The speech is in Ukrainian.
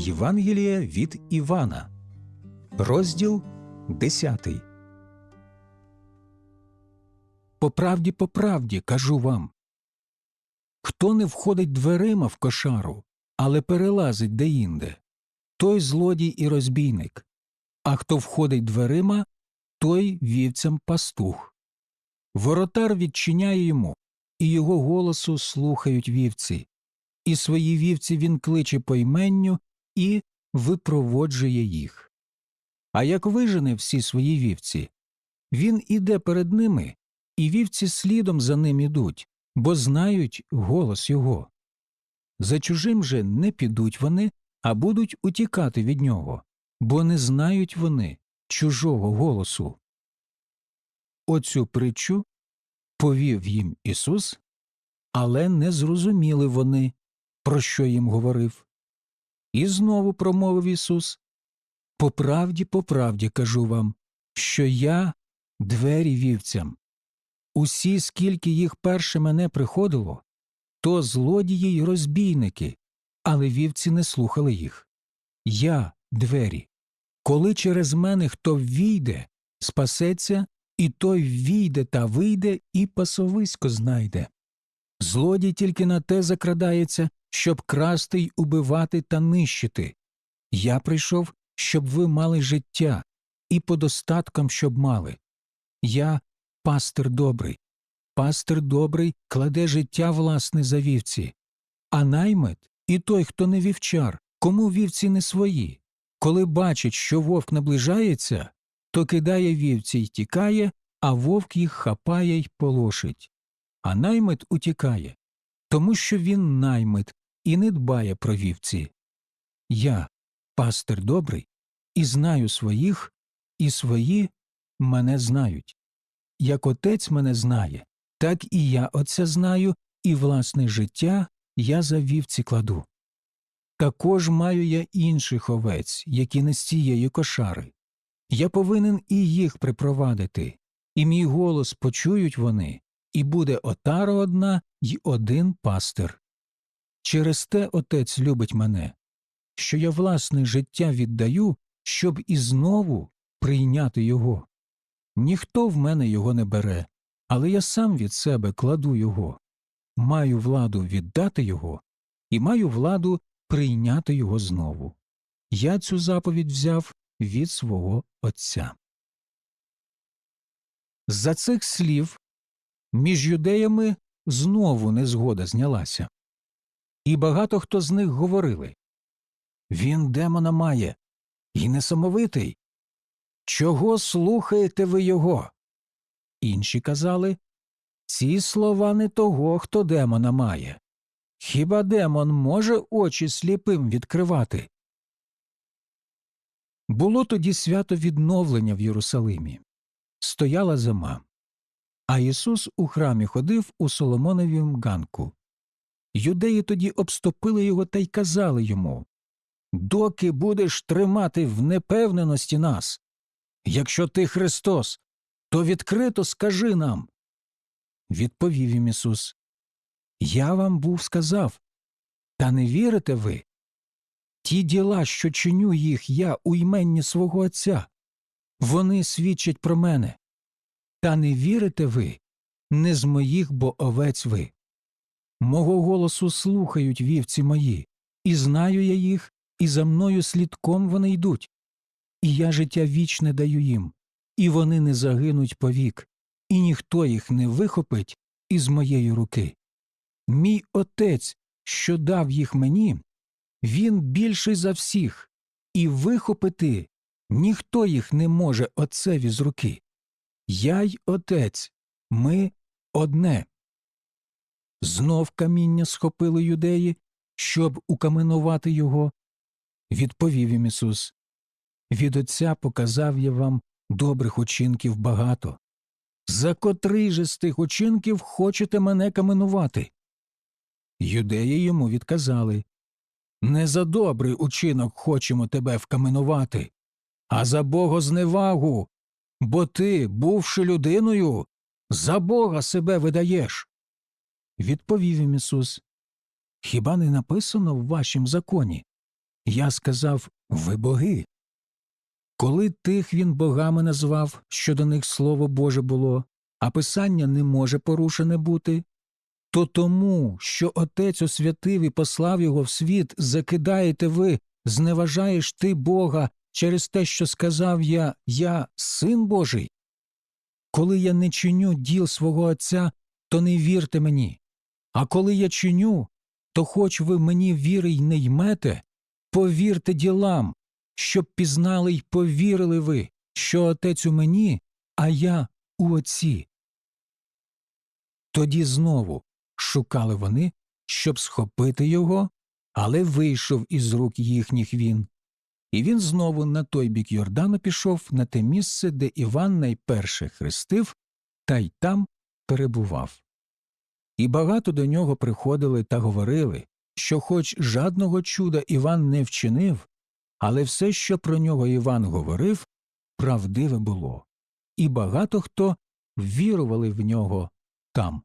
Євангелія від Івана, розділ 10. По правді, по правді кажу вам хто не входить дверима в кошару, але перелазить деінде, той злодій і розбійник, а хто входить дверима, той вівцям пастух. Воротар відчиняє йому, і його голосу слухають вівці, і свої вівці він кличе по іменню і випроводжує їх. А як вижене всі свої вівці, він іде перед ними, і вівці слідом за ним ідуть, бо знають голос його. За чужим же не підуть вони, а будуть утікати від нього, бо не знають вони чужого голосу. Оцю притчу повів їм Ісус, але не зрозуміли вони, про що їм говорив. І знову промовив Ісус По правді, по правді кажу вам, що я двері вівцям. Усі, скільки їх перше мене приходило, то злодії й розбійники, але вівці не слухали їх. Я двері. Коли через мене хто ввійде, спасеться, і той ввійде та вийде, і пасовисько знайде. Злодій тільки на те закрадається, щоб красти й убивати та нищити. Я прийшов, щоб ви мали життя, і подостатком, щоб мали. Я пастир добрий. Пастир добрий кладе життя власне за вівці, а наймит і той, хто не вівчар, кому вівці не свої. Коли бачить, що вовк наближається, то кидає вівці й тікає, а вовк їх хапає й полошить. А наймит утікає, тому що він наймит і не дбає про вівці. Я, пастир добрий, і знаю своїх, і свої мене знають. Як отець мене знає, так і я отця знаю, і власне життя я за вівці кладу. Також маю я інших овець, які не з цієї кошари. Я повинен і їх припровадити, і мій голос почують вони, і буде отара одна й один пастир. Через те отець любить мене, що я власне життя віддаю, щоб і знову прийняти його. Ніхто в мене його не бере, але я сам від себе кладу його. Маю владу віддати його і маю владу прийняти його знову. Я цю заповідь взяв від свого Отця. За цих слів між юдеями знову незгода знялася. І багато хто з них говорили Він демона має, і несамовитий. Чого слухаєте ви його? Інші казали Ці слова не того, хто демона має. Хіба демон може очі сліпим відкривати? Було тоді свято відновлення в Єрусалимі. Стояла зима. А Ісус у храмі ходив у Соломоновім ганку. Юдеї тоді обступили його та й казали йому Доки будеш тримати в непевненості нас? Якщо ти Христос, то відкрито скажи нам. Відповів їм Ісус Я вам був сказав, та не вірите ви? Ті діла, що чиню їх я у йменні свого Отця, вони свідчать про мене. Та не вірите ви, не з моїх бо овець ви. Мого голосу слухають вівці мої, і знаю я їх, і за мною слідком вони йдуть. І я життя вічне даю їм, і вони не загинуть повік, і ніхто їх не вихопить із моєї руки. Мій отець, що дав їх мені, він більший за всіх, і вихопити ніхто їх не може отцеві з руки. Я й отець, ми одне. Знов каміння схопили юдеї, щоб укаменувати його. Відповів їм Ісус Від Отця показав я вам добрих учинків багато. За котрий же з тих учинків хочете мене каменувати? Юдеї йому відказали Не за добрий учинок хочемо тебе вкаменувати, а за богозневагу, бо ти, бувши людиною, за Бога себе видаєш. Відповів їм Ісус Хіба не написано в вашім законі Я сказав Ви боги. Коли тих він богами назвав, що до них слово Боже було, а писання не може порушене бути, то тому, що Отець освятив і послав його в світ, закидаєте ви, зневажаєш ти Бога через те, що сказав я, я син Божий. Коли я не чиню діл свого Отця, то не вірте мені. А коли я чиню, то хоч ви мені віри й не ймете, повірте ділам, щоб пізнали й повірили ви, що Отець у мені, а я у Отці. Тоді знову шукали вони, щоб схопити його, але вийшов із рук їхніх він. І він знову на той бік Йордану пішов на те місце, де Іван найперше хрестив, та й там перебував. І багато до нього приходили та говорили, що хоч жадного чуда Іван не вчинив, але все, що про нього Іван говорив, правдиве було, і багато хто вірували в нього там.